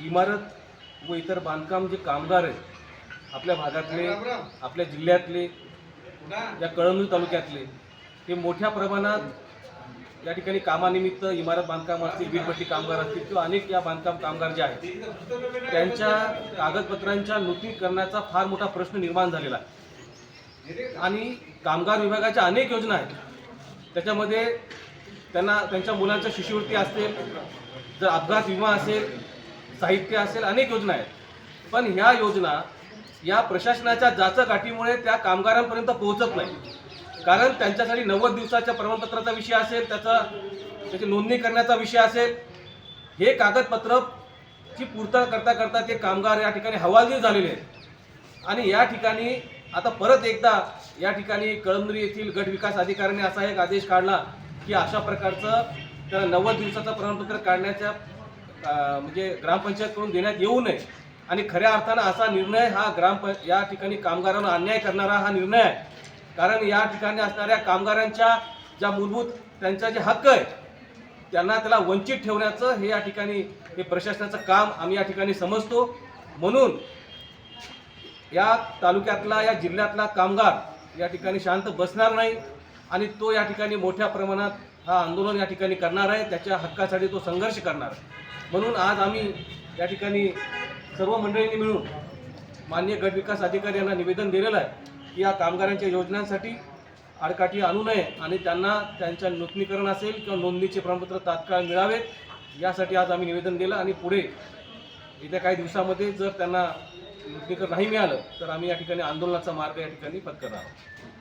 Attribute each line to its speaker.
Speaker 1: इमारत व इतर बांधकाम जे कामगार आहेत आपल्या भागातले आपल्या जिल्ह्यातले या कळमनुरी तालुक्यातले हे मोठ्या प्रमाणात या ठिकाणी कामानिमित्त इमारत बांधकाम असतील वीटभट्टी कामगार असतील किंवा अनेक या बांधकाम कामगार जे आहेत त्यांच्या कागदपत्रांच्या नूतनीकरणाचा फार मोठा प्रश्न निर्माण झालेला आहे. आणि कामगार विभागाच्या अनेक योजना आहेत. त्याच्यामध्ये त्यांना त्यांच्या मुलांच्या शिष्यवृत्ती असेल जर अपघात विमा असेल साहित्य असेल अनेक योजना आहेत. पण ह्या योजना या प्रशासनाच्या जाचकाठीमुळे त्या कामगारांपर्यंत पोहोचत नाही. कारण त्यांच्यासाठी नव्वद दिवसाच्या प्रमाणपत्राचा विषय असेल त्याचा त्याची नोंदणी करण्याचा विषय असेल हे कागदपत्र ची पूर्तता करता करता ते कामगार या ठिकाणी हवालदिल झालेले आहेत. आणि या ठिकाणी आता परत एकदा या ठिकाणी कळमनुरी येथील गट विकास अधिकाऱ्याने असा एक आदेश काढला की अशा प्रकारचं त्याला नव्वद दिवसाचं प्रमाणपत्र काढण्याच्या म्हणजे ग्रामपंचायतकडून देण्यात येऊ नये. आणि खऱ्या अर्थानं असा निर्णय हा ग्राम या ठिकाणी कामगारांना अन्याय करणारा हा निर्णय आहे. कारण या ठिकाणी असणाऱ्या कामगारांच्या ज्या मूलभूत त्यांचा जे हक्क आहे त्यांना त्याला वंचित ठेवण्याचं हे या ठिकाणी हे प्रशासनाचं काम आम्ही या ठिकाणी समजतो. म्हणून या तालुक्यातला या जिल्ह्यातला कामगार या ठिकाणी शांत बसणार नाही. आणि तो या ठिकाणी मोठ्या प्रमाणात हा आंदोलन या ठिकाणी करणार आहे. त्याच्या हक्कासाठी तो संघर्ष करणार आहे. म्हणून आज आम्ही या ठिकाणी सर्व मंडळींनी मिळून मान्य गट विकास अधिकारी यांना निवेदन दिलेलं आहे की या कामगारांच्या योजनांसाठी आडकाठी आणू नये आणि त्यांना त्यांच्या नूतनीकरण असेल किंवा नोंदणीचे प्रमाणपत्र तात्काळ मिळावेत यासाठी आज आम्ही निवेदन दिलं आणि पुढे येत्या काही दिवसामध्ये जर त्यांना नूतनीकरण नाही मिळालं तर आम्ही या ठिकाणी आंदोलनाचा मार्ग या ठिकाणी पत्करणार आहोत.